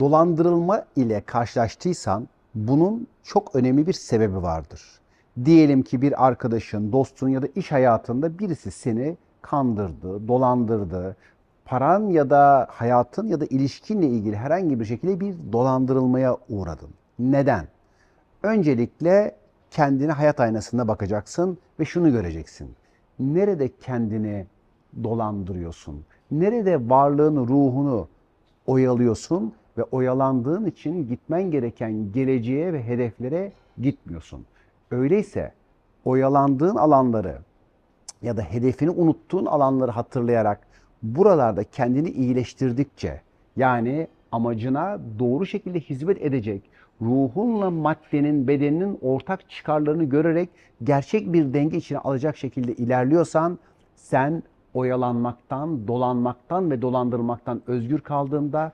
dolandırılma ile karşılaştıysan bunun çok önemli bir sebebi vardır. Diyelim ki bir arkadaşın, dostun ya da iş hayatında birisi seni kandırdı, dolandırdı. Paran ya da hayatın ya da ilişkinle ilgili herhangi bir şekilde bir dolandırılmaya uğradın. Neden? Öncelikle kendine hayat aynasında bakacaksın ve şunu göreceksin. Nerede kendini dolandırıyorsun? Nerede varlığını, ruhunu oyalıyorsun ve oyalandığın için gitmen gereken geleceğe ve hedeflere gitmiyorsun. Öyleyse oyalandığın alanları ya da hedefini unuttuğun alanları hatırlayarak buralarda kendini iyileştirdikçe yani amacına doğru şekilde hizmet edecek ruhunla maddenin, bedeninin ortak çıkarlarını görerek gerçek bir denge içine alacak şekilde ilerliyorsan sen oyalanmaktan, dolanmaktan ve dolandırmaktan özgür kaldığında